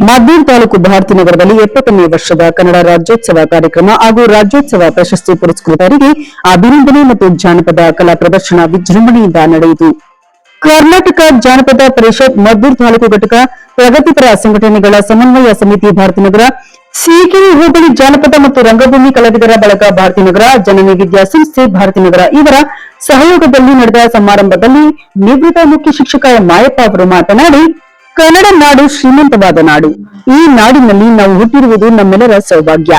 ಮದ್ದೂರು ತಾಲೂಕು ಭಾರತೀನಗರದಲ್ಲಿ ಎಪ್ಪತ್ತನೇ ವರ್ಷದ ಕನ್ನಡ ರಾಜ್ಯೋತ್ಸವ ಕಾರ್ಯಕ್ರಮ ಹಾಗೂ ರಾಜ್ಯೋತ್ಸವ ಪ್ರಶಸ್ತಿ ಪುರಸ್ಕೃತರಿಗೆ ಅಭಿನಂದನೆ ಮತ್ತು ಜಾನಪದ ಕಲಾ ಪ್ರದರ್ಶನ ವಿಜೃಂಭಣೆಯಿಂದ ನಡೆಯಿತು. ಕರ್ನಾಟಕ ಜಾನಪದ ಪರಿಷತ್ ಮದ್ದೂರು ತಾಲೂಕು ಘಟಕ ಪ್ರಗತಿಪರ ಸಂಘಟನೆಗಳ ಸಮನ್ವಯ ಸಮಿತಿ ಭಾರತಿನಗರ ಸಿಕೆ ಹೋಬಳಿ ಜಾನಪದ ಮತ್ತು ರಂಗಭೂಮಿ ಕಲಾವಿದರ ಬಳಗ ಭಾರತೀನಗರ ಜನನಿ ವಿದ್ಯಾ ವಿದ್ಯಾಸಂಸ್ಥೆ ಭಾರತೀನಗರ ಇವರ ಸಹಯೋಗದಲ್ಲಿ ನಡೆದ ಸಮಾರಂಭದಲ್ಲಿ ನಿವೃತ್ತ ಮುಖ್ಯ ಶಿಕ್ಷಕ ಮಾಯಪ್ಪ ಅವರು ಮಾತನಾಡಿ ಕನ್ನಡ ನಾಡು ಶ್ರೀಮಂತವಾದ ನಾಡು. ಈ ನಾಡಿನಲ್ಲಿ ನಾವು ಹುಟ್ಟಿರುವುದು ನಮ್ಮೆಲ್ಲರ ಸೌಭಾಗ್ಯ.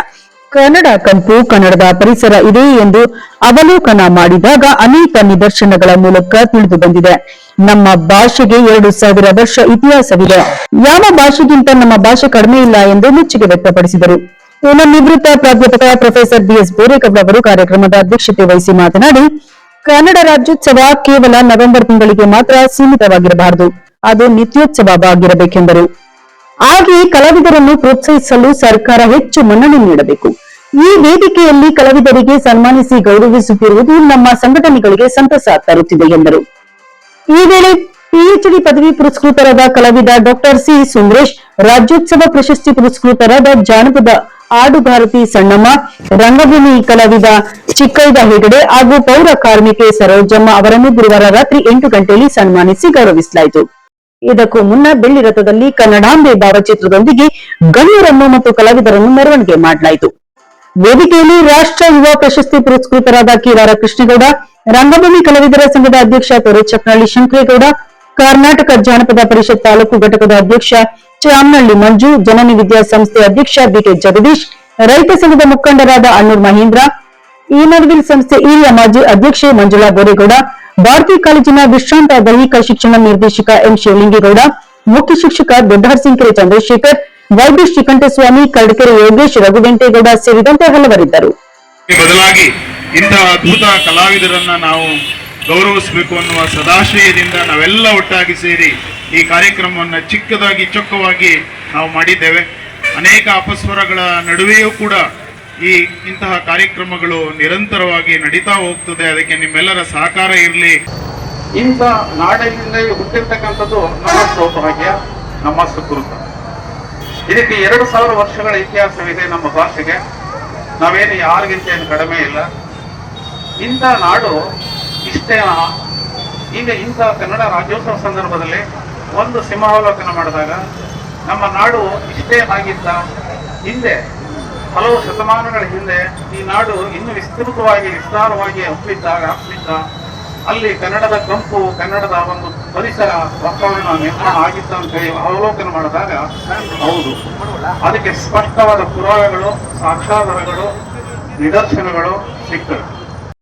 ಕನ್ನಡ ಕಂಪು ಕನ್ನಡದ ಪರಿಸರ ಇದೆ ಎಂದು ಅವಲೋಕನ ಮಾಡಿದಾಗ ಅನೇಕ ನಿದರ್ಶನಗಳ ಮೂಲಕ ತಿಳಿದು ಬಂದಿದೆ. ನಮ್ಮ ಭಾಷೆಗೆ ಎರಡು ಸಾವಿರ ವರ್ಷ ಇತಿಹಾಸವಿದೆ. ಯಾವ ಭಾಷೆಗಿಂತ ನಮ್ಮ ಭಾಷೆ ಕಡಿಮೆ ಇಲ್ಲ ಎಂದು ಮೆಚ್ಚುಗೆ ವ್ಯಕ್ತಪಡಿಸಿದರು. ನಿವೃತ್ತ ಪ್ರಾಧ್ಯಾಪಕ ಪ್ರೊಫೆಸರ್ ಬಿಎಸ್ ಬೋರೇಗೌಡ ಅವರು ಕಾರ್ಯಕ್ರಮದ ಅಧ್ಯಕ್ಷತೆ ವಹಿಸಿ ಮಾತನಾಡಿ ಕನ್ನಡ ರಾಜ್ಯೋತ್ಸವ ಕೇವಲ ನವೆಂಬರ್ ತಿಂಗಳಿಗೆ ಮಾತ್ರ ಸೀಮಿತವಾಗಿರಬಾರದು. ಅದು ನಿತ್ಯೋತ್ಸವವಾಗಿರಬೇಕೆಂದರು. ಹಾಗೆಯೇ ಕಲಾವಿದರನ್ನು ಪ್ರೋತ್ಸಾಹಿಸಲು ಸರ್ಕಾರ ಹೆಚ್ಚು ಮನ್ನಣೆ ನೀಡಬೇಕು. ಈ ವೇದಿಕೆಯಲ್ಲಿ ಕಲಾವಿದರಿಗೆ ಸನ್ಮಾನಿಸಿ ಗೌರವಿಸುತ್ತಿರುವುದು ನಮ್ಮ ಸಂಘಟನೆಗಳಿಗೆ ಸಂತಸ ತರುತ್ತಿದೆ ಎಂದರು. ಈ ವೇಳೆ ಪಿಎಚ್ಡಿ ಪದವಿ ಪುರಸ್ಕೃತರಾದ ಕಲಾವಿದ ಡಾಕ್ಟರ್ ಸಿ ಸುಂದರೇಶ್, ರಾಜ್ಯೋತ್ಸವ ಪ್ರಶಸ್ತಿ ಪುರಸ್ಕೃತರಾದ ಜಾನಪದ ಆಡುಗಾರತಿ ಸಣ್ಣಮ್ಮ, ರಂಗಭೂಮಿ ಕಲಾವಿದ ಚಿಕ್ಕೈದ ಹೆಗಡೆ ಹಾಗೂ ಪೌರ ಕಾರ್ಮಿಕೆ ಸರೋಜಮ್ಮ ಅವರನ್ನು ಗುರುವಾರ ರಾತ್ರಿ ಎಂಟು ಗಂಟೆಯಲ್ಲಿ ಸನ್ಮಾನಿಸಿ ಗೌರವಿಸಲಾಯಿತು. ಇದಕ್ಕೂ ಮುನ್ನ ಬೆಳ್ಳಿ ರಥದಲ್ಲಿ ಕನ್ನಡಾಂಬೆ ಭಾವಚಿತ್ರದೊಂದಿಗೆ ಗಣ್ಯರನ್ನು ಮತ್ತು ಕಲಾವಿದರನ್ನು ಮೆರವಣಿಗೆ ಮಾಡಲಾಯಿತು. ವೇದಿಕೆಯಲ್ಲಿ ರಾಷ್ಟ್ರ ಯುವ ಪ್ರಶಸ್ತಿ ಪುರಸ್ಕೃತರಾದ ಕಿರಾರ ಕೃಷ್ಣೇಗೌಡ ರಂಗಭೂಮಿ ಕಲಾವಿದರ ಸಂಘದ ಅಧ್ಯಕ್ಷ ತೊರೆ ಚಕ್ರಳ್ಳಿ ಶಂಕರೇಗೌಡ, ಕರ್ನಾಟಕ ಜಾನಪದ ಪರಿಷತ್ ತಾಲೂಕು ಘಟಕದ ಅಧ್ಯಕ್ಷ ಚಾಮನಹಳ್ಳಿ ಮಂಜು, ಜನನಿ ವಿದ್ಯಾ ಸಂಸ್ಥೆ ಅಧ್ಯಕ್ಷ ಬಿಕೆ ಜಗದೀಶ್, ರೈತ ಸಂಘದ ಮುಖಂಡರಾದ ಅಣ್ಣೂರ್ ಮಹೇಂದ್ರ ಈನರ್ವಿಲ್ ಸಂಸ್ಥೆ ಹಿರಿಯ ಮಾಜಿ ಅಧ್ಯಕ್ಷೆ ಮಂಜುಳಾ ಬೋರೇಗೌಡ ಭಾರತೀಯ ಕಾಲೇಜಿನ ವಿಶ್ರಾಂತ ದೈಹಿಕ ಶಿಕ್ಷಣ ನಿರ್ದೇಶಕ ಎಂ ಶಿವಲಿಂಗೇಗೌಡ, ಮುಖ್ಯ ಶಿಕ್ಷಕ ದೊಡ್ಡಹರ್ಸಿಂಕೆರೆ ಚಂದ್ರಶೇಖರ್ ವೈದ್ಯ ಶ್ರೀಕಂಠಸ್ವಾಮಿ ಕರಡಿಕೆರೆ ಯೋಗೇಶ್ ರಘುವೆಂಟೇಗೌಡ ಸೇರಿದಂತೆ ಹಲವರಿದ್ದರು. ಬದಲಾಗಿ ಇಂತಹ ಅದ್ಭುತ ಕಲಾವಿದರನ್ನ ನಾವು ಗೌರವಿಸಬೇಕು ಅನ್ನುವ ಸದಾಶಯದಿಂದ ನಾವೆಲ್ಲ ಒಟ್ಟಾಗಿ ಸೇರಿ ಈ ಕಾರ್ಯಕ್ರಮವನ್ನು ಚಿಕ್ಕದಾಗಿ, ಚೊಕ್ಕವಾಗಿ ನಾವು ಮಾಡಿದ್ದೇವೆ. ಅನೇಕ ಅಪಸ್ವರಗಳ ನಡುವೆಯೂ ಕೂಡ ಈ ಇಂತಹ ಕಾರ್ಯಕ್ರಮಗಳು ನಿರಂತರವಾಗಿ ನಡೀತಾ ಹೋಗ್ತದೆ. ಅದಕ್ಕೆ ನಿಮ್ಮೆಲ್ಲರ ಸಹಕಾರ ಇರಲಿ. ಇಂಥ ನಾಡಿನಿಂದ ಹುಟ್ಟಿರ್ತಕ್ಕಂಥದ್ದು ನಮ್ಮ ಸೌಭಾಗ್ಯ ನಮ್ಮ ಸುಕೃತ ಇದಕ್ಕೆ ಎರಡು ಸಾವಿರ ವರ್ಷಗಳ ಇತಿಹಾಸವಿದೆ ನಮ್ಮ ಭಾಷೆಗೆ. ನಾವೇನು ಯಾರಿಗಿಂತ ಏನು ಕಡಿಮೆ ಇಲ್ಲ. ಇಂಥ ನಾಡು ಇಷ್ಟೇ ಈಗ ಇಂಥ ಕನ್ನಡ ರಾಜ್ಯೋತ್ಸವ ಸಂದರ್ಭದಲ್ಲಿ ಒಂದು ಸಿಂಹಾವಲೋಕನ ಮಾಡಿದಾಗ ನಮ್ಮ ನಾಡು ಇಷ್ಟೇ ಆಗಿದ್ದ ಹಿಂದೆ, ಹಲವು ಶತಮಾನಗಳ ಹಿಂದೆ ಈ ನಾಡು ಇನ್ನೂ ವಿಸ್ತೃತವಾಗಿ, ವಿಸ್ತಾರವಾಗಿ ಹಬ್ಬಿದ್ದಾಗ ಹಬ್ಬಿದ್ದ ಅಲ್ಲಿ ಕನ್ನಡದ ಕಂಪು, ಕನ್ನಡದ ಒಂದು ಪರಿಸರ, ವಾತಾವರಣ, ನಿರ್ಮಾಣ ಆಗಿತ್ತು ಅಂತ ಹೇಳಿ ಅವಲೋಕನ ಮಾಡಿದಾಗ ಹೌದು. ಅದಕ್ಕೆ ಸ್ಪಷ್ಟವಾದ ಪುರಾವೆಗಳು, ಸಾಕ್ಷಾಧಾರಗಳು, ನಿದರ್ಶನಗಳು ಸಿಗ್ತವೆ.